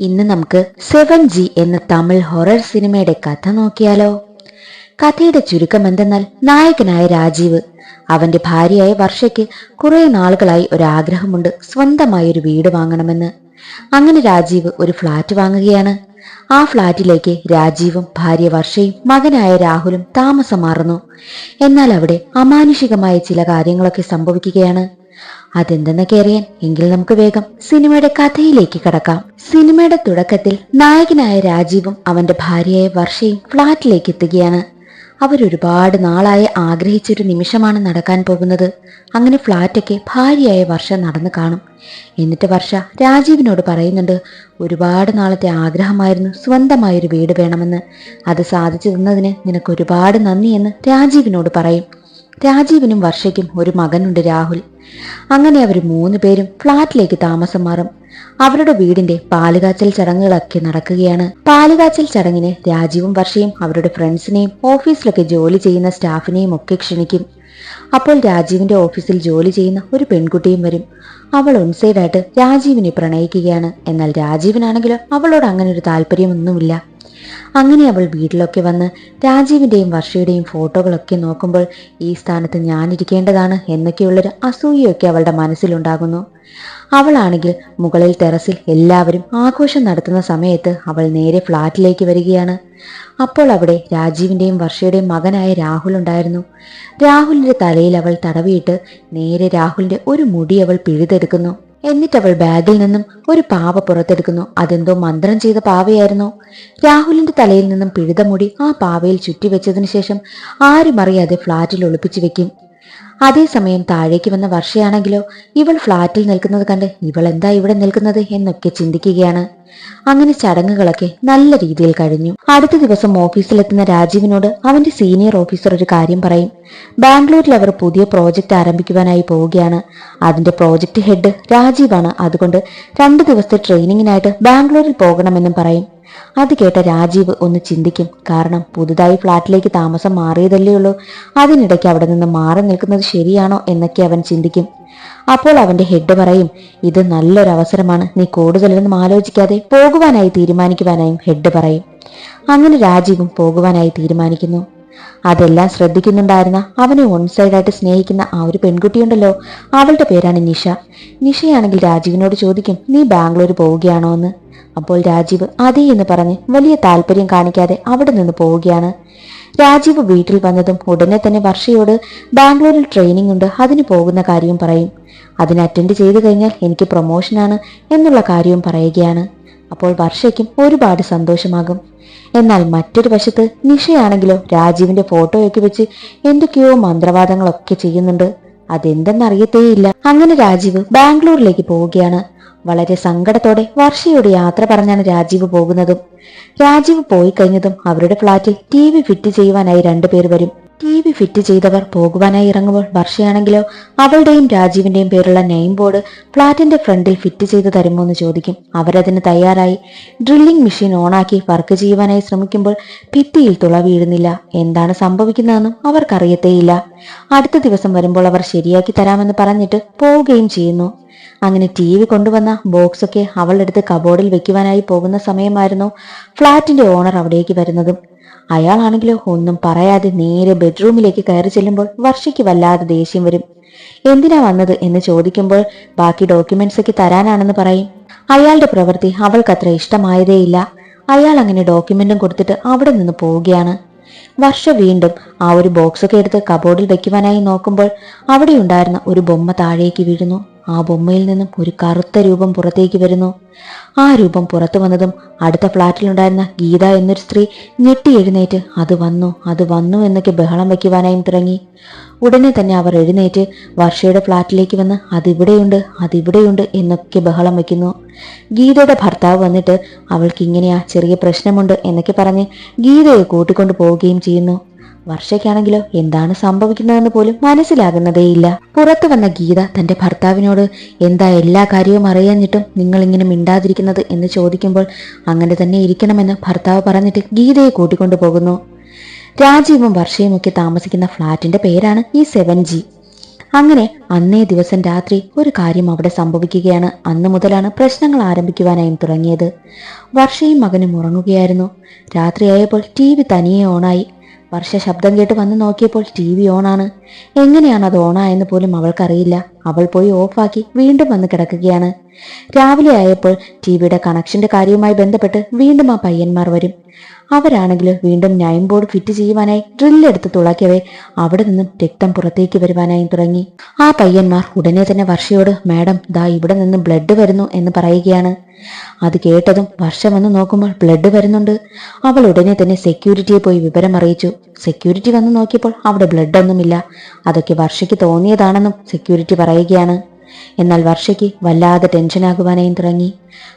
ഇന്ന് നമുക്ക് seven G എന്ന തമിഴ് ഹൊറർ സിനിമയുടെ കഥ നോക്കിയാലോ? കഥയുടെ ചുരുക്കം എന്തെന്നാൽ നായകനായ രാജീവ് അവന്റെ ഭാര്യയായ വർഷയ്ക്ക് കുറെ നാളുകളായി ഒരാഗ്രഹമുണ്ട് സ്വന്തമായി ഒരു വീട് വാങ്ങണമെന്ന്. അങ്ങനെ രാജീവ് ഒരു ഫ്ലാറ്റ് വാങ്ങുകയാണ്. ആ ഫ്ളാറ്റിലേക്ക് രാജീവും ഭാര്യ വർഷയും മകനായ രാഹുലും താമസം മാറുന്നു എന്നാൽ അവിടെ അമാനുഷികമായ ചില കാര്യങ്ങളൊക്കെ സംഭവിക്കുകയാണ്. അതെന്തെന്നൊക്കെ അറിയാൻ എങ്കിൽ നമുക്ക് വേഗം സിനിമയുടെ കഥയിലേക്ക് കടക്കാം. സിനിമയുടെ തുടക്കത്തിൽ നായകനായ രാജീവും അവന്റെ ഭാര്യയായ വർഷയും ഫ്ളാറ്റിലേക്ക് എത്തുകയാണ്. അവരൊരുപാട് നാളായി ആഗ്രഹിച്ചൊരു നിമിഷമാണ് നടക്കാൻ പോകുന്നത്. അങ്ങനെ ഫ്ളാറ്റൊക്കെ ഭാര്യയായ വർഷ നടന്നു കാണും. എന്നിട്ട് വർഷ രാജീവിനോട് പറയുന്നുണ്ട് ഒരുപാട് നാളത്തെ ആഗ്രഹമായിരുന്നു സ്വന്തമായൊരു വീട് വേണമെന്ന്. അത് സാധിച്ചു തന്നതിന് നിനക്ക് ഒരുപാട് നന്ദിയെന്ന് രാജീവിനോട് പറയും. രാജീവിനും വർഷയ്ക്കും ഒരു മകനുണ്ട് രാഹുൽ. അങ്ങനെ അവർ മൂന്ന് പേരും ഫ്ളാറ്റിലേക്ക് താമസം മാറും. അവരുടെ വീടിന്റെ പാലുകാച്ചൽ ചടങ്ങുകളൊക്കെ നടക്കുകയാണ്. പാലുകാച്ചൽ ചടങ്ങിന് രാജീവും വർഷയും അവരുടെ ഫ്രണ്ട്സിനെയും ഓഫീസിലൊക്കെ ജോലി ചെയ്യുന്ന സ്റ്റാഫിനെയും ഒക്കെ ക്ഷണിക്കും. അപ്പോൾ രാജീവിന്റെ ഓഫീസിൽ ജോലി ചെയ്യുന്ന ഒരു പെൺകുട്ടിയും വരും. അവൾ ഒൺസൈഡായിട്ട് രാജീവിനെ പ്രണയിക്കുകയാണ്. എന്നാൽ രാജീവിനാണെങ്കിലോ അവളോട് അങ്ങനെ ഒരു താല്പര്യമൊന്നുമില്ല. അങ്ങനെ അവൾ വീട്ടിലൊക്കെ വന്ന് രാജീവിന്റെയും വർഷയുടെയും ഫോട്ടോകളൊക്കെ നോക്കുമ്പോൾ ഈ സ്ഥാനത്ത് ഞാനിരിക്കേണ്ടതാണ് എന്നൊക്കെയുള്ളൊരു അസൂയയൊക്കെ അവളുടെ മനസ്സിലുണ്ടാകുന്നു. അവളാണെങ്കിൽ മുകളിൽ ടെറസിൽ എല്ലാവരും ആഘോഷം നടത്തുന്ന സമയത്ത് അവൾ നേരെ ഫ്ലാറ്റിലേക്ക് വരികയാണ്. അപ്പോൾ അവിടെ രാജീവിന്റെയും വർഷയുടെയും മകനായ രാഹുൽ ഉണ്ടായിരുന്നു. രാഹുലിന്റെ തലയിൽ അവൾ തടവിയിട്ട് നേരെ രാഹുലിന്റെ ഒരു മുടി അവൾ പിഴുതെടുക്കുന്നു. എന്നിട്ട് അവൾ ബാഗിൽ നിന്നും ഒരു പാവ പുറത്തെടുക്കുന്നു. അതെന്തോ മന്ത്രം ചെയ്ത പാവയായിരുന്നു. രാഹുലിന്റെ തലയിൽ നിന്നും പിഴുതമൂടി ആ പാവയിൽ ചുറ്റിവെച്ചതിനു ശേഷം ആരും അറിയാതെ ഫ്ളാറ്റിൽ ഒളിപ്പിച്ചു വെക്കും. അതേസമയം താഴേക്ക് വന്ന വർഷയാണെങ്കിലോ ഇവൾ ഫ്ളാറ്റിൽ നിൽക്കുന്നത് കണ്ട് ഇവൾ എന്താ ഇവിടെ നിൽക്കുന്നത് എന്നൊക്കെ ചിന്തിക്കുകയാണ്. അങ്ങനെ ചടങ്ങുകളൊക്കെ നല്ല രീതിയിൽ കഴിഞ്ഞു. അടുത്ത ദിവസം ഓഫീസിലെത്തുന്ന രാജീവിനോട് അവന്റെ സീനിയർ ഓഫീസർ ഒരു കാര്യം പറയും. ബാംഗ്ലൂരിൽ അവർ പുതിയ പ്രോജക്റ്റ് ആരംഭിക്കുവാനായി പോവുകയാണ്. അതിന്റെ പ്രോജക്റ്റ് ഹെഡ് രാജീവാണ്. അതുകൊണ്ട് രണ്ടു ദിവസത്തെ ട്രെയിനിങ്ങിനായിട്ട് ബാംഗ്ലൂരിൽ പോകണമെന്നും പറയും. അത് കേട്ട രാജീവ് ഒന്ന് ചിന്തിക്കും. കാരണം പുതുതായി ഫ്ളാറ്റിലേക്ക് താമസം മാറിയതല്ലേ ഉള്ളൂ. അതിനിടയ്ക്ക് അവിടെ നിന്ന് മാറി നിൽക്കുന്നത് ശരിയാണോ എന്നൊക്കെ അവൻ ചിന്തിക്കും. അപ്പോൾ അവന്റെ ഹെഡ് പറയും ഇത് നല്ലൊരു അവസരമാണ്. നീ കൂടുതലൊന്നും ആലോചിക്കാതെ പോകുവാനായി തീരുമാനിക്കുവാനായും ഹെഡ് പറയും. അങ്ങനെ രാജീവും പോകുവാനായി തീരുമാനിക്കുന്നു. അതെല്ലാം ശ്രദ്ധിക്കുന്നുണ്ടായിരുന്ന അവനെ വൺ സൈഡായിട്ട് സ്നേഹിക്കുന്ന ആ ഒരു പെൺകുട്ടിയുണ്ടല്ലോ. അവളുടെ പേരാണ് നിഷ. നിഷയാണെങ്കിൽ രാജീവിനോട് ചോദിക്കും നീ ബാംഗ്ലൂർ പോവുകയാണോ എന്ന്? അപ്പോൾ രാജീവ് അതെ എന്ന് പറഞ്ഞ് വലിയ താല്പര്യം കാണിക്കാതെ അവിടെ നിന്ന് പോവുകയാണ്. രാജീവ് വീട്ടിൽ വന്നതും ഉടനെ തന്നെ വർഷയോട് ബാംഗ്ലൂരിൽ ട്രെയിനിങ് ഉണ്ട് അതിന് പോകുന്ന കാര്യം പറയും. അതിന് അറ്റൻഡ് ചെയ്തു കഴിഞ്ഞാൽ എനിക്ക് പ്രൊമോഷനാണ് എന്നുള്ള കാര്യവും പറയുകയാണ്. അപ്പോൾ വർഷയ്ക്കും ഒരുപാട് സന്തോഷമാകും. എന്നാൽ മറ്റൊരു വശത്ത് നിഷയാണെങ്കിലോ രാജീവിന്റെ ഫോട്ടോയൊക്കെ വെച്ച് എന്തൊക്കെയോ മന്ത്രവാദങ്ങളൊക്കെ ചെയ്യുന്നുണ്ട്. അതെന്തെന്നറിയത്തേയില്ല. അങ്ങനെ രാജീവ് ബാംഗ്ലൂരിലേക്ക് പോവുകയാണ്. വളരെ സങ്കടത്തോടെ വർഷയോട് യാത്ര പറഞ്ഞാണ് രാജീവ് പോകുന്നതും. രാജീവ് പോയി കഴിഞ്ഞതും അവരുടെ ഫ്ളാറ്റിൽ ടി വി ഫിറ്റ് ചെയ്യുവാനായി രണ്ടുപേർ വരും. ടി വി ഫിറ്റ് ചെയ്തവർ പോകുവാനായി ഇറങ്ങുമ്പോൾ വർഷയാണെങ്കിലോ അവളുടെയും രാജീവിന്റെയും പേരുള്ള നെയിം ബോർഡ് ഫ്ളാറ്റിന്റെ ഫ്രണ്ടിൽ ഫിറ്റ് ചെയ്ത് തരുമോ എന്ന് ചോദിക്കും. അവരതിന് തയ്യാറായി. ഡ്രില്ലിംഗ് മെഷീൻ ഓണാക്കി വർക്ക് ചെയ്യുവാനായി ശ്രമിക്കുമ്പോൾ ഭിത്തിയിൽ തുള വീഴുന്നില്ല. എന്താണ് സംഭവിക്കുന്നതെന്നും അവർക്കറിയത്തേയില്ല. അടുത്ത ദിവസം വരുമ്പോൾ അവർ ശരിയാക്കി തരാമെന്ന് പറഞ്ഞിട്ട് പോവുകയും ചെയ്യുന്നു. അങ്ങനെ ടി വി കൊണ്ടുവന്ന ബോക്സൊക്കെ അവളുടെ അടുത്ത് കബോർഡിൽ വെക്കുവാനായി പോകുന്ന സമയമായിരുന്നു ഫ്ളാറ്റിന്റെ ഓണർ അവിടേക്ക് വരുന്നതും. അയാളാണെങ്കിലോ ഒന്നും പറയാതെ നേരെ ബെഡ്റൂമിലേക്ക് കയറി ചെല്ലുമ്പോൾ വർഷയ്ക്ക് വല്ലാതെ ദേഷ്യം വരും. എന്തിനാ വന്നത് എന്ന് ചോദിക്കുമ്പോൾ ബാക്കി ഡോക്യുമെന്റ്സ് ഒക്കെ തരാനാണെന്ന് പറയും. അയാളുടെ പ്രവൃത്തി അവൾക്കത്ര ഇഷ്ടമായതേയില്ല അയാൾ അങ്ങനെ ഡോക്യുമെന്റും കൊടുത്തിട്ട് അവിടെ നിന്ന് പോവുകയാണ്. വർഷ വീണ്ടും ആ ഒരു ബോക്സൊക്കെ എടുത്ത് കബോർഡിൽ വെക്കുവാനായി നോക്കുമ്പോൾ അവിടെ ഉണ്ടായിരുന്ന ഒരു ബൊമ്മ താഴേക്ക് വീഴുന്നു. ആ ബൊമ്മയിൽ നിന്നും ഒരു കറുത്ത രൂപം പുറത്തേക്ക് വരുന്നു. ആ രൂപം പുറത്തു വന്നതും അടുത്ത ഫ്ളാറ്റിലുണ്ടായിരുന്ന ഗീത എന്നൊരു സ്ത്രീ ഞെട്ടി എഴുന്നേറ്റ് അത് വന്നു അത് വന്നു എന്നൊക്കെ ബഹളം വയ്ക്കുവാനായും തുടങ്ങി. ഉടനെ തന്നെ അവർ എഴുന്നേറ്റ് വർഷയുടെ ഫ്ളാറ്റിലേക്ക് വന്ന് അതിവിടെയുണ്ട് അതിവിടെയുണ്ട് എന്നൊക്കെ ബഹളം വയ്ക്കുന്നു. ഗീതയുടെ ഭർത്താവ് വന്നിട്ട് അവൾക്ക് ഇങ്ങനെയാ ചെറിയ പ്രശ്നമുണ്ട് എന്നൊക്കെ പറഞ്ഞ് ഗീതയെ കൂട്ടിക്കൊണ്ടു പോവുകയും ചെയ്യുന്നു. വർഷയ്ക്കാണെങ്കിലോ എന്താണ് സംഭവിക്കുന്നതെന്ന് പോലും മനസ്സിലാകുന്നതേയില്ല. പുറത്തു വന്ന ഗീത തന്റെ ഭർത്താവിനോട് എന്താ എല്ലാ കാര്യവും അറിയാഞ്ഞിട്ടും നിങ്ങൾ ഇങ്ങനെ മിണ്ടാതിരിക്കുന്നത്? എന്ന് ചോദിക്കുമ്പോൾ അങ്ങനെ തന്നെ ഇരിക്കണമെന്ന് ഭർത്താവ് പറഞ്ഞിട്ട് ഗീതയെ കൂട്ടിക്കൊണ്ടു പോകുന്നു. രാജീവും വർഷയും ഒക്കെ താമസിക്കുന്ന ഫ്ളാറ്റിന്റെ പേരാണ് ഈ സെവൻ ജി. അങ്ങനെ അന്നേ ദിവസം രാത്രി ഒരു കാര്യം അവിടെ സംഭവിക്കുകയാണ്. അന്ന് മുതലാണ് പ്രശ്നങ്ങൾ ആരംഭിക്കുവാനായും തുടങ്ങിയത്. വർഷയും മകനും ഉറങ്ങുകയായിരുന്നു. രാത്രിയായപ്പോൾ ടി വി തനിയെ ഓണായി. വർഷ ശബ്ദം കേട്ട് വന്ന് നോക്കിയപ്പോൾ ടി വി ഓണാണ്. എങ്ങനെയാണ് അത് ഓണായെന്ന് പോലും അവൾക്കറിയില്ല. അവൾ പോയി ഓഫാക്കി വീണ്ടും വന്ന് കിടക്കുകയാണ്. രാവിലെ ആയപ്പോൾ ടി വിയുടെ കണക്ഷന്റെ കാര്യവുമായി ബന്ധപ്പെട്ട് വീണ്ടും ആ പയ്യന്മാർ വരും. അവരാണെങ്കിൽ വീണ്ടും നൈൻ ബോർഡ് ഫിറ്റ് ചെയ്യുവാനായി ഡ്രില്ലെടുത്ത് തുളയ്ക്കവേ അവിടെ നിന്നും രക്തം പുറത്തേക്ക് വരുവാനായി തുടങ്ങി. ആ പയ്യന്മാർ ഉടനെ തന്നെ വർഷയോട് മാഡം ദാ ഇവിടെ നിന്ന് ബ്ലഡ് വരുന്നു എന്ന് പറയുകയാണ്. അത് കേട്ടതും വർഷ വന്ന് നോക്കുമ്പോൾ ബ്ലഡ് വരുന്നുണ്ട്. അവൾ ഉടനെ തന്നെ സെക്യൂരിറ്റിയെ പോയി വിവരം അറിയിച്ചു. സെക്യൂരിറ്റി വന്ന് നോക്കിയപ്പോൾ അവിടെ ബ്ലഡ് ഒന്നുമില്ല. അതൊക്കെ വർഷയ്ക്ക് തോന്നിയതാണെന്നും സെക്യൂരിറ്റി പറയുകയാണ്. എന്നാൽ വർഷയ്ക്ക് വല്ലാതെ ടെൻഷനാകുവാനായും തുടങ്ങി.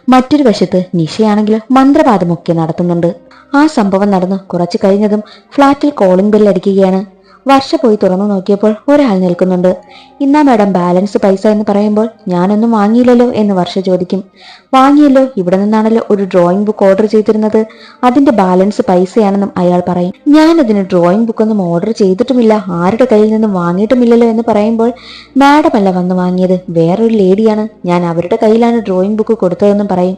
മറ്റൊരു വശത്ത് നിഷയാണെങ്കിൽ മന്ത്രവാദമൊക്കെ നടത്തുന്നുണ്ട്. ആ സംഭവം നടന്ന് കുറച്ചു കഴിഞ്ഞതും ഫ്ളാറ്റിൽ കോളിംഗ് ബെൽ അടിക്കുകയാണ്. വർഷ പോയി തുറന്നു നോക്കിയപ്പോൾ ഒരാൾ നിൽക്കുന്നുണ്ട്. ഇന്നാ മാഡം ബാലൻസ് പൈസ എന്ന് പറയുമ്പോൾ ഞാനൊന്നും വാങ്ങിയില്ലല്ലോ എന്ന് വർഷ ചോദിക്കും. വാങ്ങിയല്ലോ ഇവിടെ നിന്നാണല്ലോ ഒരു ഡ്രോയിങ് ബുക്ക് ഓർഡർ ചെയ്തിരുന്നത്. അതിന്റെ ബാലൻസ് പൈസയാണെന്നും അയാൾ പറയും. ഞാൻ അതിന് ഡ്രോയിങ് ബുക്കൊന്നും ഓർഡർ ചെയ്തിട്ടുമില്ല. ആരുടെ കയ്യിൽ നിന്നും വാങ്ങിയിട്ടുമില്ലല്ലോ എന്ന് പറയുമ്പോൾ മാഡം അല്ല വന്ന് വാങ്ങിയത്. വേറൊരു ലേഡിയാണ്. ഞാൻ അവരുടെ കയ്യിലാണ് ഡ്രോയിങ് ബുക്ക് കൊടുത്തതെന്നും പറയും.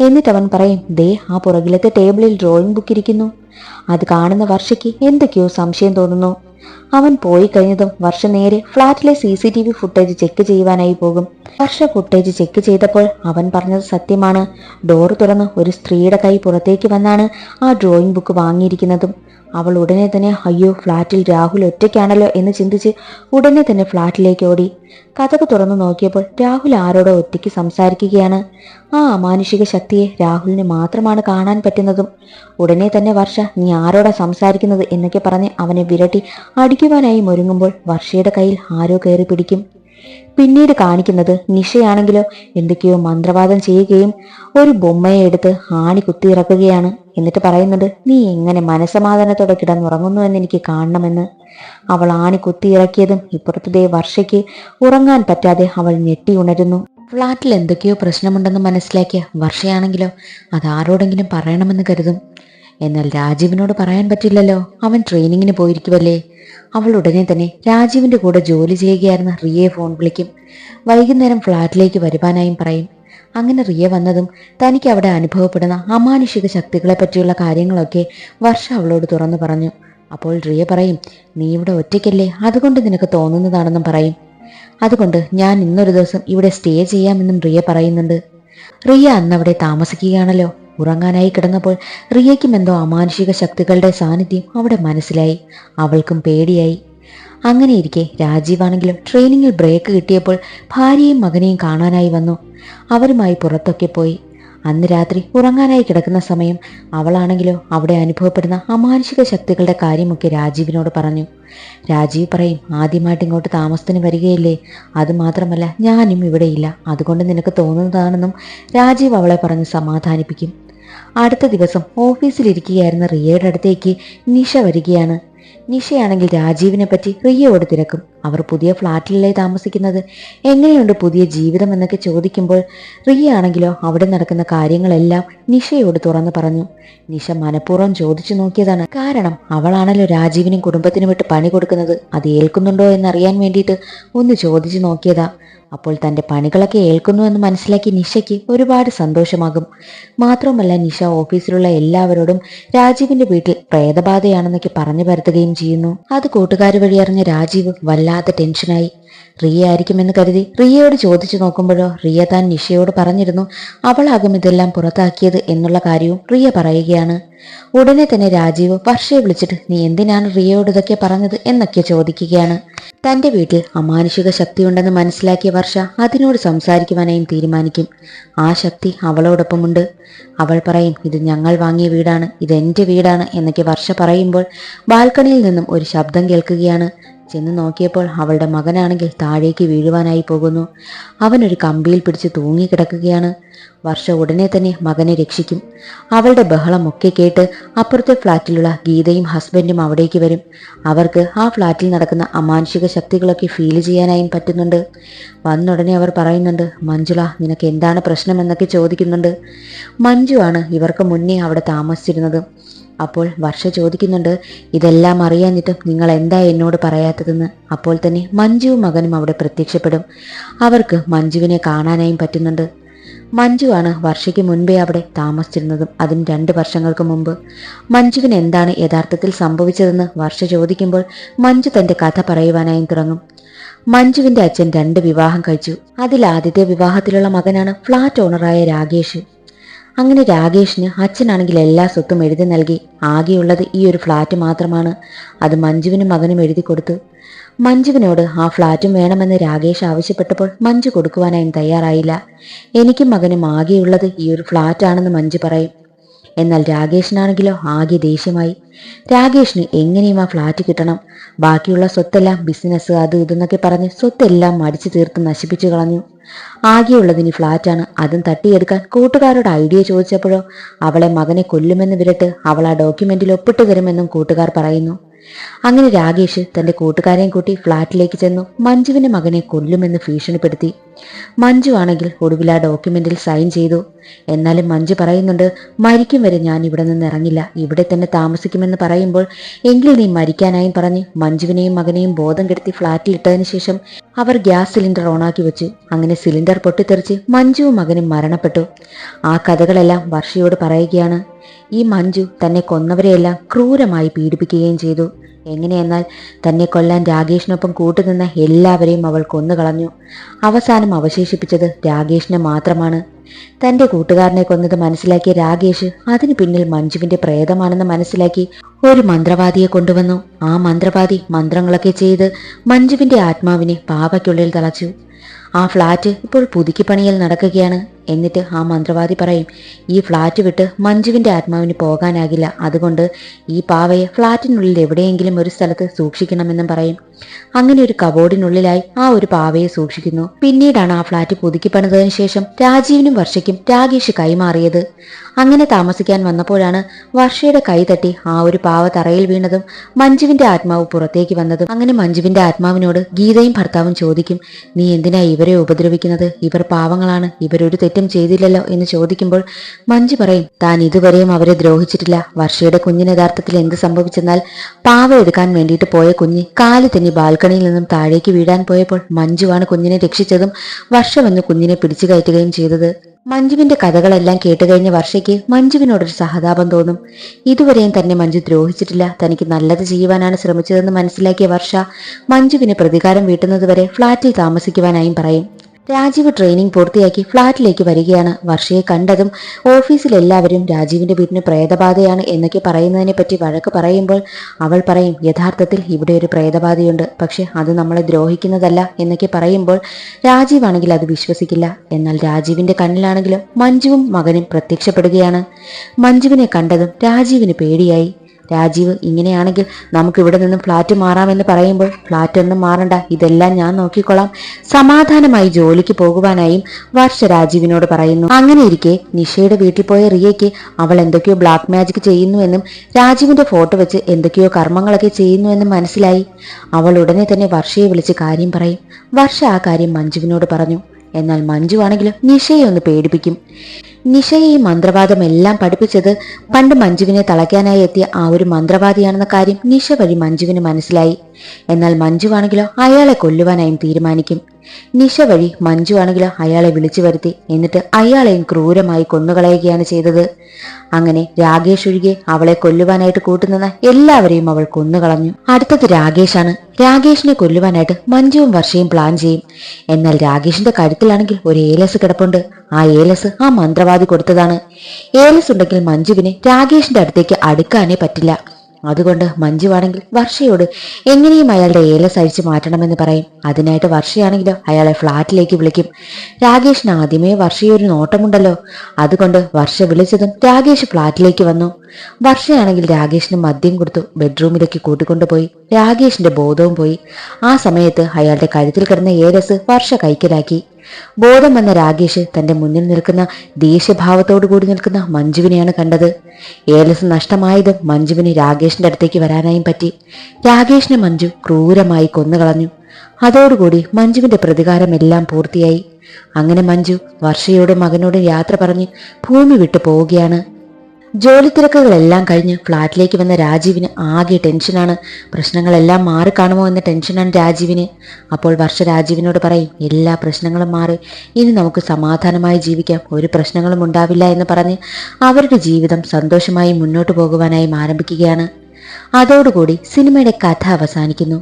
എന്നിട്ട് അവൻ പറയും ദേ ആ പുറകിലത്തെ ടേബിളിൽ ഡ്രോയിങ് ബുക്ക് ഇരിക്കുന്നു. അത് കാണുന്ന വർഷയ്ക്ക് എന്തൊക്കെയോ സംശയം തോന്നുന്നു. അവൻ പോയി കഴിഞ്ഞതും വർഷ നേരെ ഫ്ളാറ്റിലെ C C T V footage check ചെയ്യുവാനായി പോകും. വർഷ ഫുട്ടേജ് ചെക്ക് ചെയ്തപ്പോൾ അവൻ പറഞ്ഞത് സത്യമാണ്. ഡോർ തുറന്ന് ഒരു സ്ത്രീയുടെ കൈ പുറത്തേക്ക് വന്നാണ് ആ ഡ്രോയിങ് ബുക്ക് വാങ്ങിയിരിക്കുന്നതും. അവൾ ഉടനെ തന്നെ അയ്യോ ഫ്ളാറ്റിൽ രാഹുൽ ഒറ്റയ്ക്കാണല്ലോ എന്ന് ചിന്തിച്ച് ഉടനെ തന്നെ ഫ്ളാറ്റിലേക്ക് ഓടി. കഥക് തുറന്നു നോക്കിയപ്പോൾ രാഹുൽ ആരോടോ ഒറ്റയ്ക്ക് സംസാരിക്കുകയാണ്. ആ അമാനുഷിക ശക്തിയെ രാഹുലിന് മാത്രമാണ് കാണാൻ പറ്റുന്നതും. ഉടനെ തന്നെ വർഷ നീ ആരോടാ സംസാരിക്കുന്നത്? എന്നൊക്കെ പറഞ്ഞ് അവനെ വിരട്ടി അടിക്കുവാനായി ഒരുങ്ങുമ്പോൾ വർഷയുടെ കയ്യിൽ ആരോ കയറി പിടിക്കും. പിന്നീട് കാണിക്കുന്നത് നിഷയാണെങ്കിലോ എന്തൊക്കെയോ മന്ത്രവാദം ചെയ്യുകയും ഒരു ബൊമ്മയെ എടുത്ത് ആണി കുത്തിയിറക്കുകയാണ് എന്നിട്ട് പറയുന്നത് നീ എങ്ങനെ മനസമാധാനത്തോടെ കിടന്നുറങ്ങുന്നു എന്ന് എനിക്ക് കാണണമെന്ന്? അവൾ ആണി കുത്തിയിറക്കിയതും ഇപ്പുറത്തതേ വർഷയ്ക്ക് ഉറങ്ങാൻ പറ്റാതെ അവൾ ഞെട്ടി ഉണരുന്നു. ഫ്ളാറ്റിൽ എന്തൊക്കെയോ പ്രശ്നമുണ്ടെന്ന് മനസ്സിലാക്കിയ വർഷയാണെങ്കിലോ അത് ആരോടെങ്കിലും പറയണമെന്ന് കരുതും. എന്നാൽ രാജീവിനോട് പറയാൻ പറ്റില്ലല്ലോ. അവൻ ട്രെയിനിങ്ങിന് പോയിരിക്കുമല്ലേ അവൾ ഉടനെ തന്നെ രാജീവിന്റെ കൂടെ ജോലി ചെയ്യുകയായിരുന്ന റിയയെ ഫോൺ വിളിക്കും. വൈകുന്നേരം ഫ്ളാറ്റിലേക്ക് വരുവാനായും പറയും. അങ്ങനെ റിയ വന്നതും തനിക്ക് അവിടെ അനുഭവപ്പെടുന്ന അമാനുഷിക ശക്തികളെ പറ്റിയുള്ള കാര്യങ്ങളൊക്കെ വർഷ അവളോട് തുറന്നു പറഞ്ഞു. അപ്പോൾ റിയ പറയും നീ ഇവിടെ ഒറ്റയ്ക്കല്ലേ? അതുകൊണ്ട് നിനക്ക് തോന്നുന്നതാണെന്നും പറയും. അതുകൊണ്ട് ഞാൻ ഇന്നൊരു ദിവസം ഇവിടെ സ്റ്റേ ചെയ്യാമെന്നും റിയ പറയുന്നുണ്ട്. റിയ അന്നവിടെ താമസിക്കുകയാണല്ലോ. ഉറങ്ങാനായി കിടന്നപ്പോൾ റിയയ്ക്കും എന്തോ അമാനുഷിക ശക്തികളുടെ സാന്നിധ്യം അവിടെ മനസ്സിലായി. അവൾക്കും പേടിയായി. അങ്ങനെ അങ്ങനെയിരിക്കെ രാജീവാണെങ്കിലും ട്രെയിനിങ്ങിൽ ബ്രേക്ക് കിട്ടിയപ്പോൾ ഭാര്യയും മകനെയും കാണാനായി വന്നു. അവരുമായി പുറത്തൊക്കെ പോയി. അന്ന് രാത്രി ഉറങ്ങാനായി കിടക്കുന്ന സമയം അവളാണെങ്കിലോ അവിടെ അനുഭവപ്പെടുന്ന അമാനുഷിക ശക്തികളുടെ കാര്യമൊക്കെ രാജീവിനോട് പറഞ്ഞു. രാജീവ് പറയും ആദ്യമായിട്ട് ഇങ്ങോട്ട് താമസത്തിന് വരികയില്ലേ? അതുമാത്രമല്ല ഞാനും ഇവിടെയില്ല അതുകൊണ്ട് നിനക്ക് തോന്നുന്നതാണെന്നും രാജീവ് അവളെ പറഞ്ഞ് സമാധാനിപ്പിക്കും. അടുത്ത ദിവസം ഓഫീസിലിരിക്കുകയായിരുന്ന റിയയുടെ അടുത്തേക്ക് നിഷ വരികയാണ്. നിഷയാണെങ്കിൽ രാജീവിനെ പറ്റി റിയയോട് തിരക്കും. അവർ പുതിയ ഫ്ലാറ്റിലല്ലേ താമസിക്കുന്നത്? എങ്ങനെയുണ്ട് പുതിയ ജീവിതം എന്നൊക്കെ ചോദിക്കുമ്പോൾ റിയ ആണെങ്കിലോ അവിടെ നടക്കുന്ന കാര്യങ്ങളെല്ലാം നിഷയോട് തുറന്നു പറഞ്ഞു. നിഷ മനഃപൂർവം ചോദിച്ചു നോക്കിയതാണ്. കാരണം അവളാണല്ലോ രാജീവിനും കുടുംബത്തിനും വിട്ട് പണി കൊടുക്കുന്നത്. അത് ഏൽക്കുന്നുണ്ടോ എന്നറിയാൻ വേണ്ടിയിട്ട് ഒന്ന് ചോദിച്ചു നോക്കിയതാ. അപ്പോൾ തന്റെ പണികളൊക്കെ ഏൽക്കുന്നുവെന്ന് മനസ്സിലാക്കി നിഷയ്ക്ക് ഒരുപാട് സന്തോഷമാകും. മാത്രമല്ല നിഷ ഓഫീസിലുള്ള എല്ലാവരോടും രാജീവിന്റെ വീട്ടിൽ പ്രേതബാധയാണെന്നൊക്കെ പറഞ്ഞു പരത്തുകയും ചെയ്യുന്നു. അത് കൂട്ടുകാർ വഴി അറിഞ്ഞ രാജീവ് വല്ലാത്ത ടെൻഷനായി. റിയ ആയിരിക്കുമെന്ന് കരുതി റിയയോട് ചോദിച്ചു നോക്കുമ്പോഴോ റിയ താൻ നിഷയോട് പറഞ്ഞിരുന്നു അവളാകും ഇതെല്ലാം പുറത്താക്കിയത് എന്നുള്ള കാര്യവും റിയ പറയുകയാണ്. ഉടനെ തന്നെ രാജീവ് വർഷയെ വിളിച്ചിട്ട് നീ എന്തിനാണ് റിയയോട് ഇതൊക്കെ പറഞ്ഞത്? എന്നൊക്കെ ചോദിക്കുകയാണ്. തന്റെ വീട്ടിൽ അമാനുഷിക ശക്തിയുണ്ടെന്ന് മനസ്സിലാക്കിയ വർഷ അതിനോട് സംസാരിക്കുവാനായും തീരുമാനിക്കും. ആ ശക്തി അവളോടൊപ്പമുണ്ട്. അവൾ പറയും ഇത് ഞങ്ങൾ വാങ്ങിയ വീടാണ്. ഇത് എന്റെ വീടാണ് എന്നൊക്കെ വർഷ പറയുമ്പോൾ ബാൽക്കണിയിൽ നിന്നും ഒരു ശബ്ദം കേൾക്കുകയാണ്. ചെന്ന് നോക്കിയപ്പോൾ അവളുടെ മകനാണെങ്കിൽ താഴേക്ക് വീഴുവാനായി പോകുന്നു. അവനൊരു കമ്പിയിൽ പിടിച്ച് തൂങ്ങിക്കിടക്കുകയാണ്. വർഷ ഉടനെ തന്നെ മകനെ രക്ഷിക്കും. അവളുടെ ബഹളമൊക്കെ കേട്ട് അപ്പുറത്തെ ഫ്ലാറ്റിലുള്ള ഗീതയും ഹസ്ബൻഡും അവിടേക്ക് വരും. അവർക്ക് ആ ഫ്ലാറ്റിൽ നടക്കുന്ന അമാനുഷിക ശക്തികളൊക്കെ ഫീൽ ചെയ്യാനായും പറ്റുന്നുണ്ട്. വന്നുടനെ അവർ പറയുന്നുണ്ട് മഞ്ജുള നിനക്ക് എന്താണ് പ്രശ്നം? എന്നൊക്കെ ചോദിക്കുന്നുണ്ട്. മഞ്ജു ആണ് ഇവർക്ക് മുന്നേ അവിടെ താമസിച്ചിരുന്നത്. അപ്പോൾ വർഷ ചോദിക്കുന്നുണ്ട് ഇതെല്ലാം അറിയാഞ്ഞിട്ടും നിങ്ങൾ എന്താ എന്നോട് പറയാത്തതെന്ന്? അപ്പോൾ തന്നെ മഞ്ജുവും മകനും അവിടെ പ്രത്യക്ഷപ്പെടും. അവർക്ക് മഞ്ജുവിനെ കാണാനായും പറ്റുന്നുണ്ട്. മഞ്ജുവാണ് വർഷയ്ക്ക് മുൻപേ അവിടെ താമസിച്ചിരുന്നതും അതും രണ്ട് വർഷങ്ങൾക്ക് മുമ്പ്. മഞ്ജുവിന് എന്താണ് യഥാർത്ഥത്തിൽ സംഭവിച്ചതെന്ന് വർഷ ചോദിക്കുമ്പോൾ മഞ്ജു തന്റെ കഥ പറയുവാനായും തുടങ്ങും. മഞ്ജുവിന്റെ അച്ഛൻ രണ്ട് വിവാഹം കഴിച്ചു. അതിൽ ആദ്യത്തെ വിവാഹത്തിലുള്ള മകനാണ് ഫ്ളാറ്റ് ഓണറായ രാകേഷ്. അങ്ങനെ രാകേഷിന് അച്ഛനാണെങ്കിൽ എല്ലാ സ്വത്തും എഴുതി നൽകി ആകെയുള്ളത് ഈ ഒരു ഫ്ലാറ്റ് മാത്രമാണ്. അത് മഞ്ജുവിനും മകനും എഴുതി കൊടുത്തു. മഞ്ജുവിനോട് ആ ഫ്ളാറ്റും വേണമെന്ന് രാകേഷ് ആവശ്യപ്പെട്ടപ്പോൾ മഞ്ജു കൊടുക്കുവാനായും തയ്യാറായില്ല. എനിക്കും മകനും ആകെയുള്ളത് ഈ ഒരു ഫ്ളാറ്റാണെന്ന് മഞ്ജു പറയും. എന്നാൽ രാകേഷിനാണെങ്കിലോ ആകെ ദേഷ്യമായി. രാകേഷിന് എങ്ങനെയും ആ ഫ്ലാറ്റ് കിട്ടണം. ബാക്കിയുള്ള സ്വത്തെല്ലാം ബിസിനസ് അത് ഇതെന്നൊക്കെ പറഞ്ഞ് സ്വത്തെല്ലാം മടിച്ചു തീർത്ത് നശിപ്പിച്ചു കളഞ്ഞു. ആകെയുള്ളതിന് ഫ്ലാറ്റാണ് അതും തട്ടിയെടുക്കാൻ കൂട്ടുകാരോട് ഐഡിയ ചോദിച്ചപ്പോഴോ അവളെ മകനെ കൊല്ലുമെന്ന് വിരട്ട് അവൾ ആ ഡോക്യുമെന്റിൽ ഒപ്പിട്ട് തരുമെന്നും കൂട്ടുകാർ പറയുന്നു. അങ്ങനെ രാകേഷ് തന്റെ കൂട്ടുകാരെയും കൂട്ടി ഫ്ളാറ്റിലേക്ക് ചെന്നു. മഞ്ജുവിന്റെ മകനെ കൊല്ലുമെന്ന് ഭീഷണിപ്പെടുത്തി. മഞ്ജു ആണെങ്കിൽ ഒടുവിൽ ആ ഡോക്യുമെന്റിൽ സൈൻ ചെയ്തു. എന്നാലും മഞ്ജു പറയുന്നുണ്ട് മരിക്കും വരെ ഞാൻ ഇവിടെ നിന്ന് ഇറങ്ങില്ല. ഇവിടെ തന്നെ താമസിക്കുമെന്ന് പറയുമ്പോൾ എങ്കിൽ നീ മരിക്കാനായും പറഞ്ഞ് മഞ്ജുവിനെയും മകനെയും ബോധം കെടുത്തി ഫ്ളാറ്റിൽ ഇട്ടതിന് ശേഷം അവർ ഗ്യാസ് സിലിണ്ടർ ഓണാക്കി വെച്ചു അങ്ങനെ സിലിണ്ടർ പൊട്ടിത്തെറിച്ച് മഞ്ജുവും മകനും മരണപ്പെട്ടു. ആ കഥകളെല്ലാം വർഷയോട് പറയുകയാണ്. ഈ മഞ്ജു തന്നെ കൊന്നവരെയെല്ലാം ക്രൂരമായി പീഡിപ്പിക്കുകയും ചെയ്തു. എങ്ങനെയെന്നാൽ തന്നെ കൊല്ലാൻ രാകേഷിനൊപ്പം കൂട്ടുനിന്ന എല്ലാവരെയും അവൾ കൊന്നുകളഞ്ഞു. അവസാനം അവശേഷിപ്പിച്ചത് രാകേഷിനെ മാത്രമാണ്. തന്റെ കൂട്ടുകാരനെ കൊന്നത് മനസ്സിലാക്കിയ രാഗേഷ് അതിനു പിന്നിൽ മഞ്ജുവിന്റെ പ്രേതമാണെന്ന് മനസ്സിലാക്കി ഒരു മന്ത്രവാദിയെ കൊണ്ടുവന്നു. ആ മന്ത്രവാദി മന്ത്രങ്ങളൊക്കെ ചെയ്ത് മഞ്ജുവിന്റെ ആത്മാവിനെ പാവയ്ക്കുള്ളിൽ തളച്ചു. ആ ഫ്ളാറ്റ് ഇപ്പോൾ പുതുക്കിപ്പണിയിൽ പണിയൽ നടക്കുകയാണ്. എന്നിട്ട് ആ മന്ത്രവാദി പറയും ഈ ഫ്ലാറ്റ് വിട്ട് മഞ്ജുവിന്റെ ആത്മാവിന് പോകാനാകില്ല. അതുകൊണ്ട് ഈ പാവയെ ഫ്ലാറ്റിനുള്ളിൽ എവിടെയെങ്കിലും ഒരു സ്ഥലത്ത് സൂക്ഷിക്കണമെന്നും പറയും. അങ്ങനെ ഒരു കബോർഡിനുള്ളിലായി ആ ഒരു പാവയെ സൂക്ഷിക്കുന്നു. പിന്നീടാണ് ആ ഫ്ലാറ്റ് പുതുക്കി പണിതതിനു ശേഷം രാജീവിനും വർഷയ്ക്കും രാകേഷ് കൈമാറിയത്. അങ്ങനെ താമസിക്കാൻ വന്നപ്പോഴാണ് വർഷയുടെ കൈ തട്ടി ആ ഒരു പാവ തറയിൽ വീണതും മഞ്ജുവിന്റെ ആത്മാവ് പുറത്തേക്ക് വന്നതും. അങ്ങനെ മഞ്ജുവിന്റെ ആത്മാവിനോട് ഗീതയും ഭർത്താവും ചോദിക്കും നീ എന്തിനാ ഇവരെ ഉപദ്രവിക്കുന്നത്? ഇവർ പാവങ്ങളാണ്. ഇവരൊരു തെറ്റും ചെയ്തില്ലല്ലോ എന്ന് ചോദിക്കുമ്പോൾ മഞ്ജു പറയും താൻ ഇതുവരെയും അവരെ ദ്രോഹിച്ചിട്ടില്ല. വർഷയുടെ കുഞ്ഞിന് യഥാർത്ഥത്തിൽ എന്ത് സംഭവിച്ചെന്നാൽ പാവ എടുക്കാൻ വേണ്ടിയിട്ട് പോയ കുഞ്ഞ് കാൽ തന്നെ ബാൽക്കണിയിൽ നിന്നും താഴേക്ക് വീഴാൻ പോയപ്പോൾ മഞ്ജുവാണ് കുഞ്ഞിനെ രക്ഷിച്ചതും വർഷ വന്ന് കുഞ്ഞിനെ പിടിച്ചു കയറ്റുകയും ചെയ്തത്. മഞ്ജുവിന്റെ കഥകളെല്ലാം കേട്ടുകഴിഞ്ഞ വർഷയ്ക്ക് മഞ്ജുവിനോടൊരു സഹതാപം തോന്നും. ഇതുവരെയും തന്നെ മഞ്ജു ദ്രോഹിച്ചിട്ടില്ല. തനിക്ക് നല്ലത് ചെയ്യുവാനാണ് ശ്രമിച്ചതെന്ന് മനസ്സിലാക്കിയ വർഷ മഞ്ജുവിന് പ്രതികാരം വീട്ടുന്നതുവരെ ഫ്ളാറ്റിൽ താമസിക്കുവാനായും പറയും. രാജീവ് ട്രെയിനിങ് പൂർത്തിയാക്കി ഫ്ളാറ്റിലേക്ക് വരികയാണ്. വർഷയെ കണ്ടതും ഓഫീസിലെല്ലാവരും രാജീവിന്റെ വീടിന് പ്രേതബാധയാണ് എന്നൊക്കെ പറയുന്നതിനെ പറ്റി വഴക്ക് പറയുമ്പോൾ അവൾ പറയും യഥാർത്ഥത്തിൽ ഇവിടെ ഒരു പ്രേതബാധയുണ്ട്. പക്ഷെ അത് നമ്മളെ ദ്രോഹിക്കുന്നതല്ല എന്നൊക്കെ പറയുമ്പോൾ രാജീവാണെങ്കിൽ അത് വിശ്വസിക്കില്ല. എന്നാൽ രാജീവിന്റെ കണ്ണിലാണെങ്കിലും മഞ്ജുവും മകനും പ്രത്യക്ഷപ്പെടുകയാണ്. മഞ്ജുവിനെ കണ്ടതും രാജീവിന് പേടിയായി. രാജീവ് ഇങ്ങനെയാണെങ്കിൽ നമുക്ക് ഇവിടെ നിന്നും ഫ്ലാറ്റ് മാറാമെന്ന് പറയുമ്പോൾ ഫ്ലാറ്റ് ഒന്നും മാറണ്ട. ഇതെല്ലാം ഞാൻ നോക്കിക്കൊള്ളാം. സമാധാനമായി ജോലിക്ക് പോകുവാനായും വർഷ രാജീവിനോട് പറയുന്നു. അങ്ങനെ ഇരിക്കെ നിഷയുടെ വീട്ടിൽ പോയ റിയയ്ക്ക് അവൾ എന്തൊക്കെയോ ബ്ലാക്ക് മാജിക് ചെയ്യുന്നുവെന്നും രാജീവിന്റെ ഫോട്ടോ വെച്ച് എന്തൊക്കെയോ കർമ്മങ്ങളൊക്കെ ചെയ്യുന്നുവെന്നും മനസ്സിലായി. അവൾ ഉടനെ തന്നെ വർഷയെ വിളിച്ച് കാര്യം പറയും. വർഷ ആ കാര്യം മഞ്ജുവിനോട് പറഞ്ഞു. എന്നാൽ മഞ്ജു ആണെങ്കിലും നിഷയെ ഒന്ന് പേടിപ്പിക്കും. നിഷയെ ഈ മന്ത്രവാദം എല്ലാം പഠിപ്പിച്ചത് പണ്ട് മഞ്ജുവിനെ തളയ്ക്കാനായി എത്തിയ ആ ഒരു മന്ത്രവാദിയാണെന്ന കാര്യം നിഷ വഴി മഞ്ജുവിന് മനസ്സിലായി. എന്നാൽ മഞ്ജുവാണെങ്കിലോ അയാളെ കൊല്ലുവാനായും തീരുമാനിക്കും. നിഷ വഴി മഞ്ജു ആണെങ്കിലോ അയാളെ വിളിച്ചു വരുത്തി എന്നിട്ട് അയാളെയും ക്രൂരമായി കൊന്നുകളയുകയാണ് ചെയ്തത്. അങ്ങനെ രാകേഷ് ഒഴികെ അവളെ കൊല്ലുവാനായിട്ട് കൂട്ടുനിന്ന എല്ലാവരെയും അവൾ കൊന്നുകളഞ്ഞു. അടുത്തത് രാകേഷാണ്. രാകേഷിനെ കൊല്ലുവാനായിട്ട് മഞ്ജുവും വർഷയും പ്ലാൻ ചെയ്യും. എന്നാൽ രാകേഷിന്റെ കഴുത്തിലാണെങ്കിൽ ഒരു ഏലസ് കിടപ്പുണ്ട്. ആ ഏലസ് ആ മന്ത്രവാദി കൊടുത്തതാണ്. ഏലസ് ഉണ്ടെങ്കിൽ മഞ്ജുവിനെ രാകേഷിന്റെ അടുത്തേക്ക് അടുക്കാനേ പറ്റില്ല. അതുകൊണ്ട് മഞ്ജുവാണെങ്കിൽ വർഷയോട് എങ്ങനെയും അയാളുടെ ഏലസ് അഴിച്ചു മാറ്റണമെന്ന് പറയും. അതിനായിട്ട് വർഷയാണെങ്കിലോ അയാളെ ഫ്ളാറ്റിലേക്ക് വിളിക്കും. രാകേഷിന് ആദ്യമേ വർഷയൊരു നോട്ടമുണ്ടല്ലോ. അതുകൊണ്ട് വർഷ വിളിച്ചതും രാകേഷ് ഫ്ളാറ്റിലേക്ക് വന്നു. വർഷയാണെങ്കിൽ രാകേഷിന് മദ്യം കൊടുത്തു ബെഡ്റൂമിലേക്ക് കൂട്ടിക്കൊണ്ടുപോയി. രാകേഷിന്റെ ബോധവും പോയി. ആ സമയത്ത് അയാളുടെ കഴുത്തിൽ കിടന്ന ഏലസ് വർഷ കൈക്കലാക്കി. ബോധം വന്ന രാകേഷ് തന്റെ മുന്നിൽ നിൽക്കുന്ന ദേഷ്യഭാവത്തോടു കൂടി നിൽക്കുന്ന മഞ്ജുവിനെയാണ് കണ്ടത്. ഏലസ് നഷ്ടമായത് മഞ്ജുവിന് രാകേഷിന്റെ അടുത്തേക്ക് വരാനായും പറ്റി. രാകേഷിനെ മഞ്ജു ക്രൂരമായി കൊന്നുകളഞ്ഞു. അതോടുകൂടി മഞ്ജുവിന്റെ പ്രതികാരമെല്ലാം പൂർത്തിയായി. അങ്ങനെ മഞ്ജു വർഷയോടും മകനോടും യാത്ര പറഞ്ഞ് ഭൂമി വിട്ടു പോവുകയാണ്. ജോലി തിരക്കുകളെല്ലാം കഴിഞ്ഞ് ഫ്ലാറ്റിലേക്ക് വന്ന രാജീവിന് ആകെ ടെൻഷനാണ്. പ്രശ്നങ്ങളെല്ലാം മാറി കാണുമോ എന്ന ടെൻഷനാണ് രാജീവിന്. അപ്പോൾ വർഷ രാജീവിനോട് പറയും എല്ലാ പ്രശ്നങ്ങളും മാറി. ഇനി നമുക്ക് സമാധാനമായി ജീവിക്കാം. ഒരു പ്രശ്നങ്ങളും ഉണ്ടാവില്ല എന്ന് പറഞ്ഞ് അവരുടെ ജീവിതം സന്തോഷമായി മുന്നോട്ട് പോകുവാനായി ആരംഭിക്കുകയാണ്. അതോടുകൂടി സിനിമയുടെ കഥ അവസാനിക്കുന്നു.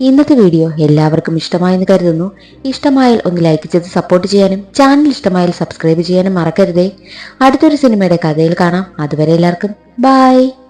ഇന്നത്തെ വീഡിയോ എല്ലാവർക്കും ഇഷ്ടമായെന്ന് കരുതുന്നു. ഇഷ്ടമായാൽ ഒന്ന് ലൈക്ക് ചെയ്ത് സപ്പോർട്ട് ചെയ്യാനും ചാനൽ ഇഷ്ടമായാൽ സബ്സ്ക്രൈബ് ചെയ്യാനും മറക്കരുതേ. അടുത്തൊരു സിനിമയുടെ കഥയിൽ കാണാം. അതുവരെ എല്ലാവർക്കും ബൈ.